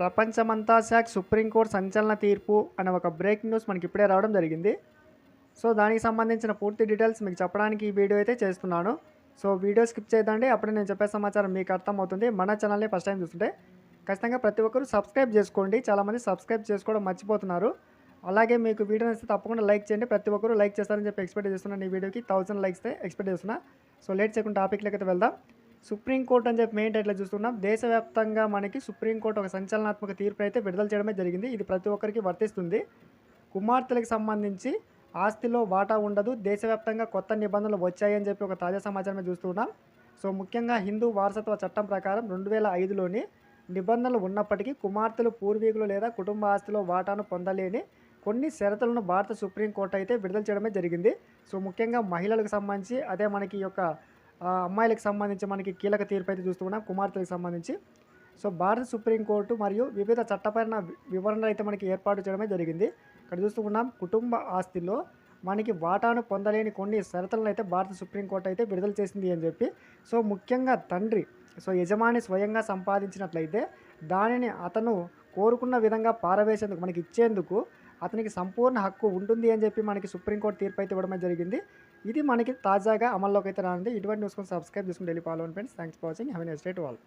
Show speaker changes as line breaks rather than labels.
ప్రపంచమంతా శాఖ సుప్రీంకోర్టు సంచలన తీర్పు అనే ఒక బ్రేకింగ్ న్యూస్ మనకి ఇప్పుడే రావడం జరిగింది. సో దానికి సంబంధించిన పూర్తి డీటెయిల్స్ మీకు చెప్పడానికి ఈ వీడియో అయితే చేస్తున్నాను. సో వీడియో స్కిప్ చేయదండి. అప్పుడే నేను చెప్పే సమాచారం మీకు అర్థమవుతుంది. మన ఛానల్ని ఫస్ట్ టైం చూస్తుంటే ఖచ్చితంగా ప్రతి ఒక్కరు సబ్స్క్రైబ్ చేసుకోండి. చాలామంది సబ్స్క్రైబ్ చేసుకోవడం మర్చిపోతున్నారు. అలాగే మీకు వీడియో నచ్చితే తప్పకుండా లైక్ చేయండి. ప్రతి ఒక్కరు లైక్ చేస్తారని చెప్పి ఎక్స్పెక్ట్ చేస్తున్నాను ఈ వీడియోకి థౌసండ్ లైక్స్ ఎక్స్పెక్ట్ చేస్తున్నా. సో లేట్ చేయకుండా టాపిక్లోకి అయితే వెళ్దాం. సుప్రీంకోర్టు అని చెప్పి మెయిన్ టైట్లో చూస్తున్నాం. దేశవ్యాప్తంగా మనకి సుప్రీంకోర్టు ఒక సంచలనాత్మక తీర్పు అయితే విడుదల చేయడమే జరిగింది. ఇది ప్రతి ఒక్కరికి వర్తిస్తుంది. కుమార్తెలకు సంబంధించి ఆస్తిలో వాటా ఉండదు. దేశవ్యాప్తంగా కొత్త నిబంధనలు వచ్చాయని చెప్పి ఒక తాజా సమాచారమే చూస్తున్నాం. సో ముఖ్యంగా హిందూ వారసత్వ చట్టం ప్రకారం రెండు వేల ఐదులోని నిబంధనలు ఉన్నప్పటికీ కుమార్తెలు పూర్వీకులు లేదా కుటుంబ ఆస్తిలో వాటాను పొందలేని కొన్ని షరతులను భారత సుప్రీంకోర్టు అయితే విడుదల చేయడమే జరిగింది. సో ముఖ్యంగా మహిళలకు సంబంధించి అదే మనకి యొక్క అమ్మాయిలకు సంబంధించి మనకి కీలక తీర్పు అయితే చూస్తూ ఉన్నాం. కుమార్తెలకు సంబంధించి. సో భారత సుప్రీంకోర్టు మరియు వివిధ చట్టపరమైన వివరణలు అయితే మనకి ఏర్పాటు చేయడమే జరిగింది. ఇక్కడ చూస్తున్నాం కుటుంబ ఆస్తిలో మనకి వాటాను పొందలేని కొన్ని షరతులను అయితే భారత సుప్రీంకోర్టు అయితే విడుదల చేసింది అని చెప్పి. సో ముఖ్యంగా తండ్రి సో యజమాని స్వయంగా సంపాదించినట్లయితే దానిని అతను కోరుకున్న విధంగా పారవేసేందుకు మనకి ఇచ్చేందుకు అతనికి సంపూర్ణ హక్కు ఉంటుంది అని చెప్పి మనకి సుప్రీంకోర్టు తీర్పు అయితే ఇవ్వడమే జరిగింది. ఇది మనకి తాజాగా అమల్లోకి అయితే రానుంది. ఇటువంటి న్యూస్ కోసం సబ్స్క్రైబ్ చేసుకుని daily follow friends thanks for watching have estate wall